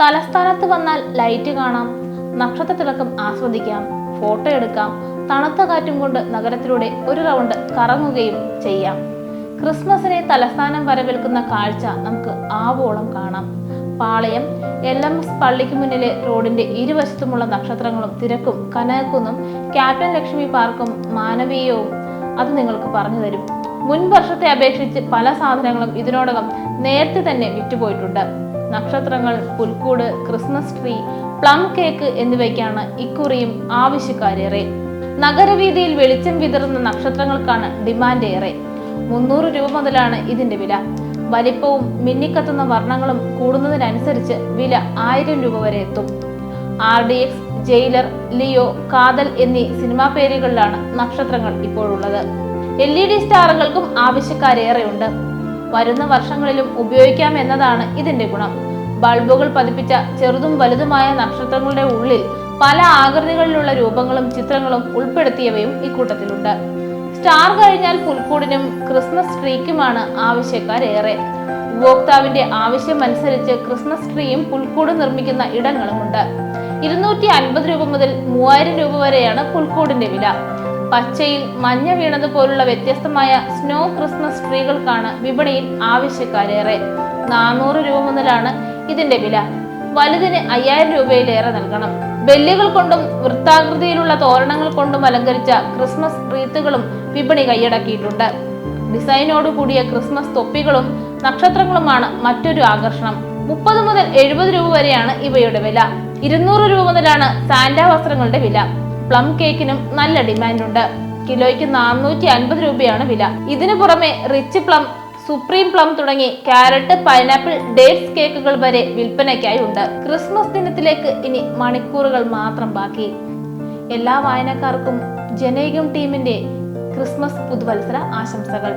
തലസ്ഥാനത്ത് വന്നാൽ ലൈറ്റ് കാണാം. നക്ഷത്ര തിളക്കം ആസ്വദിക്കാം. ഫോട്ടോ എടുക്കാം. തണുത്ത കാറ്റും കൊണ്ട് നഗരത്തിലൂടെ ഒരു റൗണ്ട് കറങ്ങുകയും ചെയ്യാം. ക്രിസ്മസിനെ തലസ്ഥാനം വരവേൽക്കുന്ന കാഴ്ച നമുക്ക് ആവോളം കാണാം. പാളയം എൽ എം എസ് പള്ളിക്ക് മുന്നിലെ റോഡിന്റെ ഇരുവശത്തുമുള്ള നക്ഷത്രങ്ങളും തിരക്കും കനകക്കുന്നും ക്യാപ്റ്റൻ ലക്ഷ്മി പാർക്കും മാനവീയവും അത് നിങ്ങൾക്ക് പറഞ്ഞു തരും. മുൻ വർഷത്തെ അപേക്ഷിച്ച് പല സാധനങ്ങളും ഇതിനോടകം നേരത്തെ തന്നെ വിറ്റുപോയിട്ടുണ്ട്. നക്ഷത്രങ്ങൾ പുൽക്കൂട് ക്രിസ്മസ് ട്രീ പ്ലം കേക്ക് എന്നിവയ്ക്കാണ് ഇക്കുറിയും ആവശ്യക്കാരേറെ. നഗരവീതിയിൽ വെളിച്ചം വിതറുന്ന നക്ഷത്രങ്ങൾക്കാണ് ഡിമാൻഡ് ഏറെ മുന്നൂറ് രൂപ മുതലാണ് ഇതിന്റെ വില. വലിപ്പവും മിന്നിക്കത്തുന്ന വർണങ്ങളും കൂടുന്നതിനനുസരിച്ച് വില ആയിരം രൂപ വരെ എത്തും. R D X Jailer Leo Kaathal എന്നീ സിനിമാ പേരുകളിലാണ് നക്ഷത്രങ്ങൾ ഇപ്പോഴുള്ളത്. എൽ ഇ ഡി സ്റ്റാറുകൾക്കും ആവശ്യക്കാരേറെയുണ്ട് വരുന്ന വർഷങ്ങളിലും ഉപയോഗിക്കാം എന്നതാണ് ഇതിന്റെ ഗുണം. ബൾബുകൾ പതിപ്പിച്ച ചെറുതും വലുതുമായ നക്ഷത്രങ്ങളുടെ ഉള്ളിൽ പല ആകൃതികളിലുള്ള രൂപങ്ങളും ചിത്രങ്ങളും ഉൾപ്പെടുത്തിയവയും ഇക്കൂട്ടത്തിലുണ്ട് സ്റ്റാർ കഴിഞ്ഞാൽ പുൽക്കൂടിനും ക്രിസ്മസ് ട്രീക്കുമാണ് ആവശ്യക്കാരേറെ. ഉപഭോക്താവിന്റെ ആവശ്യമനുസരിച്ച് ക്രിസ്മസ് ട്രീയും പുൽക്കൂട് നിർമ്മിക്കുന്ന ഇടങ്ങളുമുണ്ട്. ഇരുന്നൂറ്റി അൻപത് രൂപ മുതൽ മൂവായിരം രൂപ വരെയാണ് പുൽക്കൂടിന്റെ വില. പച്ചയിൽ മഞ്ഞ വീണതുപോലുള്ള വ്യത്യസ്തമായ സ്നോ ക്രിസ്മസ് ട്രീകൾക്കാണ് വിപണിയിൽ ആവശ്യക്കാരേറെ. നാനൂറ് രൂപ മുതലാണ് ഇതിന്റെ വില. വലുതിന് അയ്യായിരം രൂപയിലേറെ നൽകണം. ബെല്ലുകൾ കൊണ്ടും വൃത്താകൃതിയിലുള്ള തോരണങ്ങൾ കൊണ്ടും അലങ്കരിച്ച ക്രിസ്മസ് റീത്തുകളും വിപണി കൈയടക്കിയിട്ടുണ്ട്. ഡിസൈനോട് കൂടിയ ക്രിസ്മസ് തൊപ്പികളും നക്ഷത്രങ്ങളുമാണ് മറ്റൊരു ആകർഷണം. മുപ്പത് മുതൽ എഴുപത് രൂപ വരെയാണ് ഇവയുടെ വില. ഇരുന്നൂറ് രൂപ മുതലാണ് സാന്റ വസ്ത്രങ്ങളുടെ വില. പ്ലം കേക്കിനും നല്ല ഡിമാൻഡ് ഉണ്ട് കിലോയ്ക്ക് നാനൂറ്റി അൻപത് രൂപയാണ് വില. ഇതിനു പുറമെ റിച്ച് പ്ലം സുപ്രീം പ്ലം തുടങ്ങി കാരറ്റ് പൈനാപ്പിൾ ഡേറ്റ്സ് കേക്കുകൾ വരെ വിൽപ്പനയ്ക്കായി ഉണ്ട്. ക്രിസ്മസ് ദിനത്തിലേക്ക് ഇനി മണിക്കൂറുകൾ മാത്രം ബാക്കി. എല്ലാ വായനക്കാർക്കും ജനേകം ടീമിന്റെ ക്രിസ്മസ് പുതുവത്സര ആശംസകൾ.